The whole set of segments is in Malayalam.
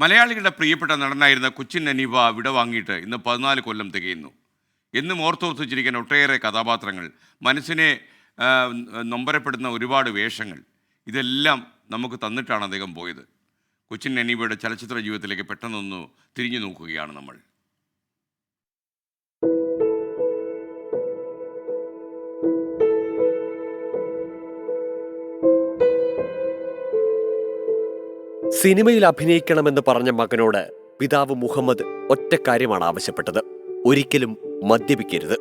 മലയാളികളുടെ പ്രിയപ്പെട്ട നടനായിരുന്ന കൊച്ചിൻ അനീബ വിട വാങ്ങിയിട്ട് ഇന്ന് പതിനാല് കൊല്ലം തികയുന്നു. എന്നും ഓർത്തോർത്ത് ചിരിക്കുന്ന ഒട്ടേറെ കഥാപാത്രങ്ങൾ മനസ്സിനെ നൊമ്പരപ്പെടുന്ന ഒരുപാട് വേഷങ്ങൾ ഇതെല്ലാം നമുക്ക് തന്നിട്ടാണ് അദ്ദേഹം പോയത്. കൊച്ചിൻ അനീബയുടെ ചലച്ചിത്ര ജീവിതത്തിലേക്ക് പെട്ടെന്നൊന്ന് തിരിഞ്ഞു നോക്കുകയാണ് നമ്മൾ. സിനിമയിൽ അഭിനയിക്കണമെന്ന് പറഞ്ഞ മകനോട് പിതാവ് മുഹമ്മദ് ഒറ്റ കാര്യമാണ് ആവശ്യപ്പെട്ടത്. ഒരിക്കലും മദ്യപിക്കരുത്.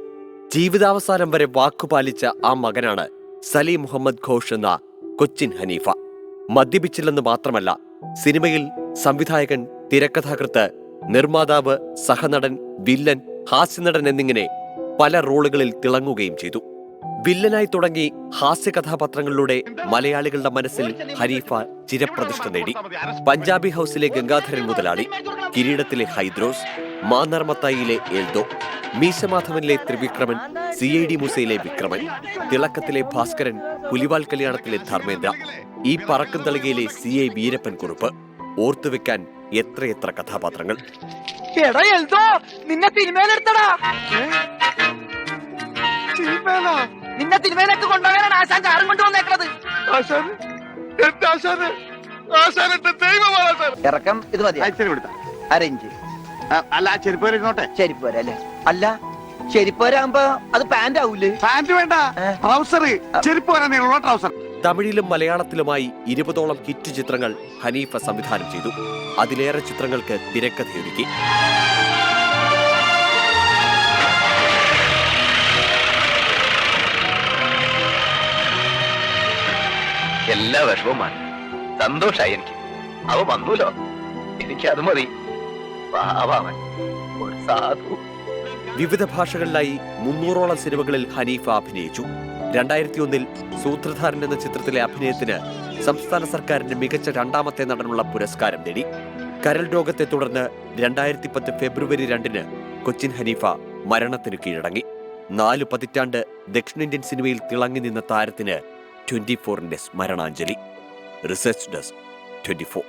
ജീവിതാവസാനം വരെ വാക്കുപാലിച്ച ആ മകനാണ് സലീം മുഹമ്മദ് ഘോഷ് എന്ന കൊച്ചിൻ ഹനീഫ. മദ്യപിച്ചില്ലെന്ന് മാത്രമല്ല സിനിമയിൽ സംവിധായകൻ തിരക്കഥാകൃത്ത് നിർമ്മാതാവ് സഹനടൻ വില്ലൻ ഹാസ്യനടൻ എന്നിങ്ങനെ പല റോളുകളിൽ തിളങ്ങുകയും ചെയ്തു. വില്ലനായി തുടങ്ങി ഹാസ്യ കഥാപാത്രങ്ങളിലൂടെ മലയാളികളുടെ മനസ്സിൽ ഹരീഫ ചിരപ്രതിഷ്ഠ നേടി. പഞ്ചാബി ഹൗസിലെ ഗംഗാധരൻ മുതലാളി കിരീടത്തിലെ ഹൈദ്രോസ് മാന്നർമത്തായിയിലെ എൽദോ മീശമാധവനിലെ ത്രിവിക്രമൻ സി ഐ ഡി മുസയിലെ വിക്രമൻ തിളക്കത്തിലെ ഭാസ്കരൻ പുലിവാൽ കല്യാണത്തിലെ ധർമ്മേന്ദ്ര ഈ പറക്കും തളികയിലെ സി ഐ വീരപ്പൻ കുറുപ്പ് ഓർത്തുവെക്കാൻ എത്രയെത്ര കഥാപാത്രങ്ങൾ. നിന്നെ സിനിമയിലെടുത്തടാ. സിനിമയിലാ? നിന്നെ തിരുമേനക്ക് കൊണ്ടുപോകാനാണ് ആശാൻ കാറും കൊണ്ടുവന്നേക്കുന്നത് ആശാൻ ആശാന്? ദൈവമാണ്. ഇറക്കം ഇത് മതി ആ, ഇച്ചിരി കൊടുത്താ. അരയിഞ്ച് അല്ല ചെരുപ്പ് വരെ ഇരുന്നോട്ടെ. ചെരിപ്പോര അല്ലേ? അല്ല ചെരിപ്പോരാകുമ്പോ അത് പാന്റ് ആവൂലേ? പാന്റ് വേണ്ട? ട്രൗസർ ചെരുപ്പ് വരാനുള്ള ട്രൗസർ തമിഴിലും മലയാളത്തിലുമായി ഇരുപതോളം കിറ്റ് ചിത്രങ്ങൾ ഹനീഫ സംവിധാനം ചെയ്തു. അതിലേറെ ചിത്രങ്ങൾക്ക് തിരക്കഥയൊരുക്കി. എല്ലാ വിഷമവും മാറി. സന്തോഷായി എനിക്ക്. അവ വന്നൂലോ എനിക്ക് അത് മതി സാധു. വിവിധ ഭാഷകളിലായി മുന്നൂറോളം സിനിമകളിൽ ഹനീഫ അഭിനയിച്ചു. രണ്ടായിരത്തി ഒന്നിൽ സൂത്രധാരൻ എന്ന ചിത്രത്തിലെ അഭിനയത്തിന് സംസ്ഥാന സർക്കാരിന്റെ മികച്ച രണ്ടാമത്തെ നടനുള്ള പുരസ്കാരം നേടി. കരൾ രോഗത്തെ തുടർന്ന് രണ്ടായിരത്തി പത്ത് ഫെബ്രുവരി രണ്ടിന് കൊച്ചിൻ ഹനീഫ മരണത്തിന് കീഴടങ്ങി. നാലു പതിറ്റാണ്ട് ദക്ഷിണേന്ത്യൻ സിനിമയിൽ തിളങ്ങി നിന്ന താരത്തിന് ട്വന്റി ഫോറിന്റെ സ്മരണാഞ്ജലി. Research desk twenty four.